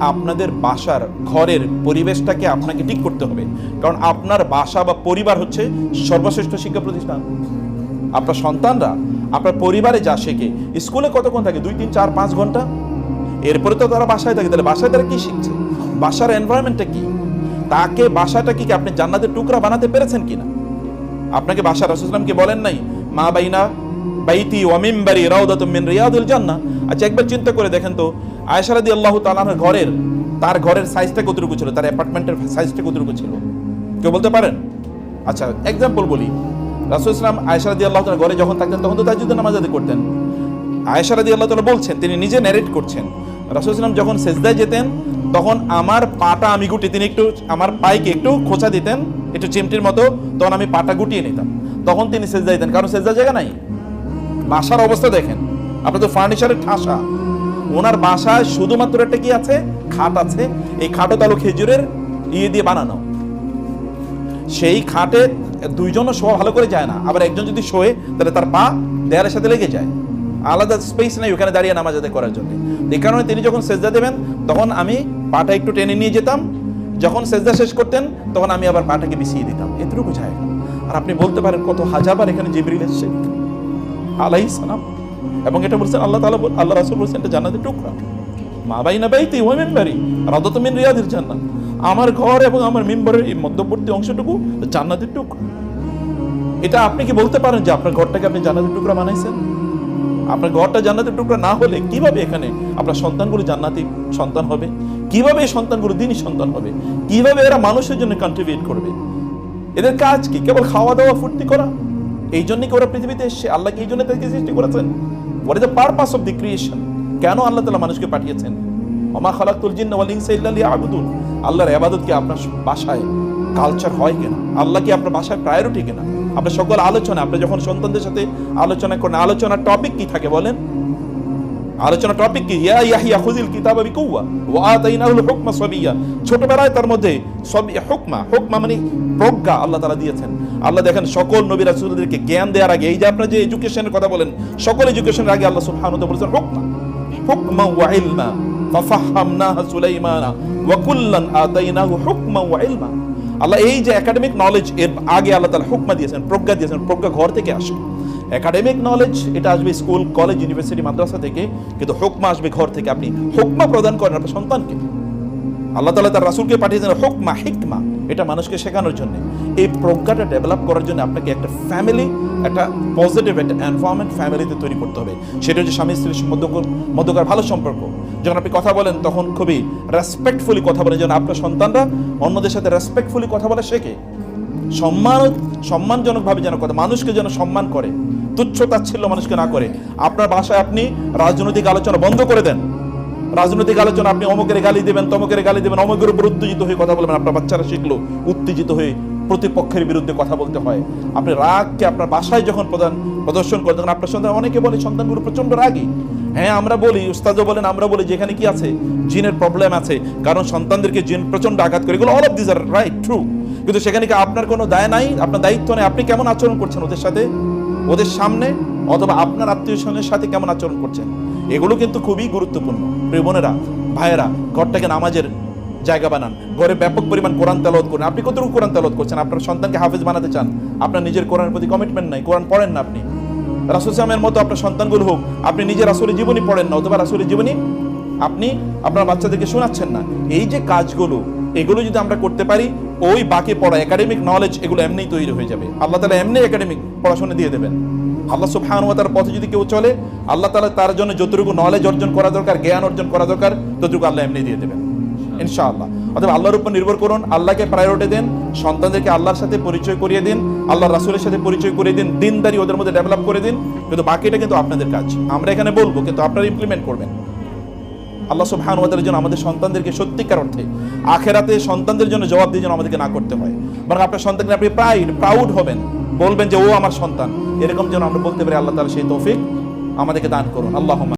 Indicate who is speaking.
Speaker 1: আপনাদের বাসার ঘরের পরিবেশটাকে আপনাকে ঠিক করতে হবে। কারণ আপনার বাসা বা পরিবার হচ্ছে সর্বশ্রেষ্ঠ শিক্ষা প্রতিষ্ঠান। আপনার সন্তানরা, আপনার পরিবারে যা শেখে, স্কুলে কতক্ষণ থাকে? দুই, তিন, চার, পাঁচ ঘণ্টা? এরপরে তো তারা বাসায় থাকে। তাহলে বাসায় তারা কি শিখছে? বাসার এনভায়রনমেন্টটা কি? তাকে বাসাটা কি আপনি জান্নাতের টুকরা বানাতে পেরেছেন কিনা? আপনাকে বাসা রাসুলামকে বলেন নাই? মা বাইনা বাইতি ওয়ামিমবারি রাউদাতুম মিন রিয়াদুল জান্নাহ? আচ্ছা একবার চিন্তা করে দেখেন তো আয়েশা রাদিয়াল্লাহু তাআলার ঘরের, তার ঘরের সাইজটা কতটুকু ছিল? তার অ্যাপার্টমেন্টের সাইজটা কতটুকু ছিল? কেউ বলতে পারেন? আচ্ছা এক্সাম্পল বলি। রাসূল ইসলাম আয়েশা রাদিয়াল্লাহু তাআলা ঘরে যখন থাকতেন, তখন তো তাজ্জুদের নামাজ আদায় করতেন। আয়েশা আল্লাহ তাআলা বলছেন, তিনি নিজে ন্যারেট করছেন, রাসূল ইসলাম যখন সেজদায় যেতেন, তখন আমার পাটা আমি গুটি তিনি একটু, আমার পাইকে একটু খোঁচা দিতেন, একটু চিমটির মতো, তখন আমি পাটা গুটিয়ে নিতাম। তখন তিনি সেজদা দিতেন কারণ সেজদা জায়গা নাই। বাসার অবস্থা দেখেন। আপনার তো ফার্নিচারের ঠাসা। ওনার বাসায় শুধুমাত্র একটা কি আছে? খাট আছে। এই খাটও তালু খেজুরের ইয়ে দিয়ে বানানো। সেই খাটে দুইজনও শোয়া ভালো করে যায় না। আবার একজন যদি শোয়ে, তাহলে তার পা দেয়ালের সাথে লেগে যায়। আলাদা স্পেস নেই ওখানে দাঁড়িয়ে নামাজ আদায় করার জন্য। এই কারণে তিনি যখন সেজদা দেবেন, তখন আমি পাটা একটু টেনে নিয়ে যেতাম। যখন সেজদা শেষ করতেন, তখন আমি আবার পাটাকে বিছিয়ে দিতাম। এতটুকু জায়গা আর আপনি বলতে পারেন, কত হাজারবার এখানে জিবরিল এসছে। আলাই সালাম। এবং এটা বলছেন আল্লাহ তাআলা বল- আল্লাহ রাসূল বলছেন এটা জান্নাতের টুকরা। মা বাইনা বাইতি ওয়া মিনবারি রাদাত মিন রিয়াদিল জান্নাত আমার ঘর এবং আমার মিম্বরের এই মধ্যবর্তী অংশটুকু জান্নাতের টুকরা। এটা আপনি কি বলতে পারেন যে আপনার ঘরটাকে আপনি জান্নাতের টুকরা বানাইছেন? আপনার ঘরটা জান্নাতের টুকরা না হলে কীভাবে এখানে আপনার সন্তানগুলো জান্নাতি সন্তান হবে? কীভাবে এই সন্তানগুলো দিনই সন্তান হবে? কীভাবে এরা মানুষের জন্য কন্ট্রিবিউট করবে? এদের কাজ কি? কেবল খাওয়া দাওয়া ফুর্তি করা? এই জন্য কি ওরা পৃথিবীতে এসছে? আল্লাহ কি এই জন্য তাদেরকে সৃষ্টি করেছেন? What is the purpose of the creation কেন আল্লাহ তাআলা মানুষকে পাঠিয়েছেন? অমা খালাকুল জিন্ন ওয়াল ইনসা ইল্লা আবুদুন আল্লাহর ইবাদত কি আপনার বাসায় কালচার হয় কিনা? আল্লাহ কি আপনার বাসায় প্রায়োরিটি কিনা? আপনার সকল আলোচনা, আপনি যখন সন্তানদের সাথে আলোচনা করেন, আলোচনার টপিক কি থাকে বলেন? আলোচনা টপিক কি? ইয়া ইয়াহিয়া, খুযিল কিতাবা বিকুওয়া, ওয়া আতাইনাহুল হুকমা সাবিয়া। ছোটবেলায় তার মধ্যে সব, হুকমা হুকমা মানে প্রজ্ঞা আল্লাহ তাআলা দিয়েছেন। আল্লাহ দেখেন সকল নবী রাসূলদেরকে জ্ঞান দেওয়ার আগে, এই যে আপনারা যে এডুকেশনের কথা বলেন, সকল এডুকেশনের আগে আল্লাহ সুবহানাহু ওয়া তাআলা বলেছেন, হুকমা। হুকমা ওয়া ইলমা, ফাফাহামনাহা সুলাইমানা, ওয়া কুল্লান আতাইনাহু হুকমা ওয়া ইলমা। আল্লাহ এই যে একাডেমিক নলেজ এর আগে আল্লাহ তাআলা হুকমা দিয়েছেন, প্রজ্ঞা দিয়েছেন, প্রজ্ঞা ঘর থেকে আসে। একাডেমিক নলেজ এটা আসবে স্কুল কলেজ ইউনিভার্সিটি মাদ্রাসা থেকে, কিন্তু হুকমা আসবে ঘর থেকে। আপনি হুকমা প্রদান করেন আপনার সন্তানকে। আল্লাহ তালা তার রাসুলকে পাঠিয়েছেন হুকমা, হিকমা। এটা মানুষকে শেখানোর জন্য। এই প্রজ্ঞাটা ডেভেলপ করার জন্য আপনাকে একটা ফ্যামিলি একটা পজিটিভ একটা এনভায়রনমেন্ট ফ্যামিলিতে তৈরি করতে হবে। সেটা হচ্ছে স্বামী স্ত্রীর মধ্যকার ভালো সম্পর্ক। যখন আপনি কথা বলেন, তখন খুবই রেসপেক্টফুলি কথা বলেন। যেন আপনার সন্তানরা অন্যদের সাথে রেসপেক্টফুলি কথা বলা শেখে। সম্মান, সম্মানজনকভাবে যেন কথা মানুষকে যেন সম্মান করে। তুচ্ছ তাচ্ছিল্য মানুষকে না করে। আপনার ভাষায় আপনি রাজনৈতিক আলোচনা বন্ধ করে দেন। রাজনৈতিক আলোচনা আপনি অমুকের গালি দেবেন, তমকের গালি দেবেন, অমুকের উপর উত্তেজিত হয়ে কথা বলবেন। আপনার বাচ্চারা শিখলো উত্তেজিত হয়ে প্রতিপক্ষের বিরুদ্ধে কথা বলতে হয়। আপনি রাগকে আপনার বাসায় যখন প্রদান প্রদর্শন করেন, তখন আপনার সন্তান অনেকে বলে সন্তানগুলো প্রচণ্ড রাগী। হ্যাঁ আমরা বলি, উস্তাদও বলেন আমরা বলি, যেখানে কি আছে, জিনের প্রবলেম আছে। কারণ সন্তানদেরকে জিন প্রচণ্ড আঘাত করে। এগুলো all of this are right true কিন্তু সেখানে কি আপনার কোনো দায় নাই? আপনার দায়িত্ব নেই। আপনি কেমন আচরণ করছেন ওদের সাথে? ওদের সামনে অথবা আপনার আত্মীয় স্বজনের সাথে কেমন আচরণ করছেন? এগুলো কিন্তু খুবই গুরুত্বপূর্ণ। প্রিয় বোনেরা, ভাইয়েরা, ঘরটাকে নামাজের জায়গা বানান। ঘরে ব্যাপক পরিমাণ কোরআন তেলাওয়াত করেন। আপনি কতটুকু কোরআন তেলাওয়াত করছেন? আপনার সন্তানকে হাফেজ বানাতে চান। আপনার নিজের কোরআনের প্রতি কমিটমেন্ট নাই। কোরআন পড়েন না আপনি। রাসুল সালামের মতো আপনার সন্তানগুলো হোক, আপনি নিজের রাসুলের জীবনী পড়েন না, অথবা রাসুলের জীবনী আপনি আপনার বাচ্চাদেরকে শোনাচ্ছেন না। এই যে কাজগুলো, এগুলো যদি আমরা করতে পারি ওই বাকি পড়া একাডেমিক নলেজ এগুলো এমনিই তৈরি হয়ে যাবে। আল্লাহ তালা এমনি একাডেমিক পড়াশোনা দিয়ে দেবেন। আল্লাহ সুবহান ওয়া তার পথে যদি কেউ চলে, আল্লাহ তালা তার জন্য যতটুকু নলেজ অর্জন করা দরকার, জ্ঞান অর্জন করা দরকার, ততটুকু আল্লাহ এমনি দিয়ে দেবেন। ইনশাআল্লাহ। অতএব আল্লাহর উপর নির্ভর করুন, আল্লাহকে প্রায়োরিটি দেন, সন্তানদেরকে আল্লাহর সাথে পরিচয় করিয়ে দিন আল্লাহ রাসুলের সাথে পরিচয় করিয়ে দিন, দিনদারি ওদের মধ্যে ডেভেলপ করে দিন, কিন্তু বাকিটা কিন্তু আপনাদের কাজ। আমরা এখানে বলব, কিন্তু আপনারা ইমপ্লিমেন্ট করবেন। আল্লাহ সুবহান ওয়াতার জন্য আমাদের সন্তানদেরকে সত্যিকার অর্থে আখেরাতে সন্তানদের জন্য জবাব দিয়ে যেন আমাদেরকে না করতে হয়। বরং আপনার সন্তানকে আপনি প্রাইড প্রাউড হবেন। বলবেন যে, ও আমার সন্তান। এরকম যেন আমরা বলতে পারি, আল্লাহ তালা সেই তৌফিক আমাদেরকে দান করুন। আল্লাহ